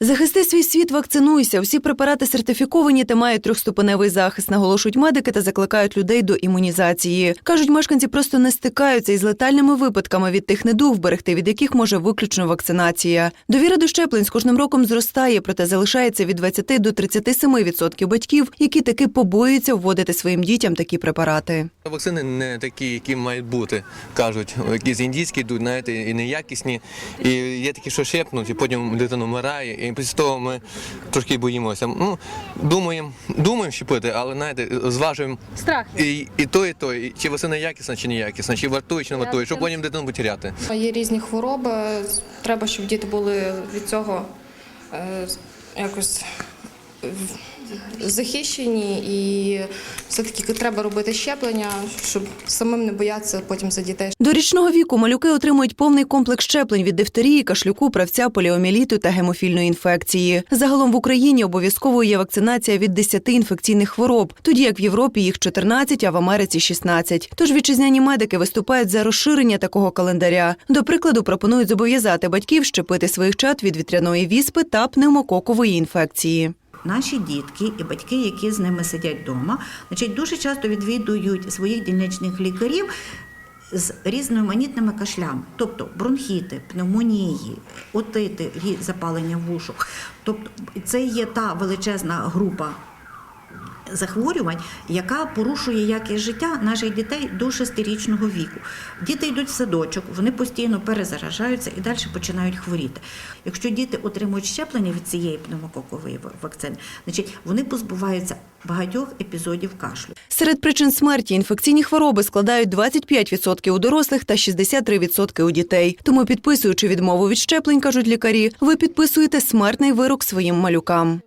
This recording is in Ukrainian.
Захисти свій світ, вакцинуйся. Усі препарати сертифіковані та мають трьохступеневий захист, наголошують медики та закликають людей до імунізації. Кажуть, мешканці просто не стикаються із летальними випадками від тих недуг, вберегти від яких може виключно вакцинація. Довіра до щеплень з кожним роком зростає, проте залишається від 20 до 37% батьків, які таки побоюються вводити своїм дітям такі препарати. Вакцини не такі, які мають бути, кажуть, якісь індійські йдуть, знаєте, і неякісні. І є такі, що шепнуть, і потім дитина вмирає. І після того ми трошки боїмося. Ну, думаємо, думаємо щепити, але знаєте, зважуємо Страх. і, і то, і то, і чи вакцина якісна, чи не якісна, чи вартує, чи не вартує, щоб потім дитину потеряти. Є різні хвороби. Треба, щоб діти були від цього е, якось захищені, і все-таки треба робити щеплення, щоб самим не боятися потім за дітей. До річного віку малюки отримують повний комплекс щеплень від дифтерії, кашлюку, правця, поліоміеліту та гемофільної інфекції. Загалом в Україні обов'язковою є вакцинація від 10 інфекційних хвороб, тоді як в Європі їх 14, а в Америці 16. Тож вітчизняні медики виступають за розширення такого календаря. До прикладу, пропонують зобов'язати батьків щепити своїх чад від вітряної віспи та пневмококової інфекції. Наші дітки і батьки, які з ними сидять вдома, значить, дуже часто відвідують своїх дільничних лікарів з різноманітними кашлями, тобто бронхіти, пневмонії, отити, запалення вушок. Тобто це є та величезна група захворювань, яка порушує якість життя наших дітей до шестирічного віку. Діти йдуть в садочок, вони постійно перезаражаються і далі починають хворіти. Якщо діти отримують щеплення від цієї пневмококової вакцини, значить вони позбуваються багатьох епізодів кашлю. Серед причин смерті інфекційні хвороби складають 25% у дорослих та 63% у дітей. Тому, підписуючи відмову від щеплень, кажуть лікарі, ви підписуєте смертний вирок своїм малюкам.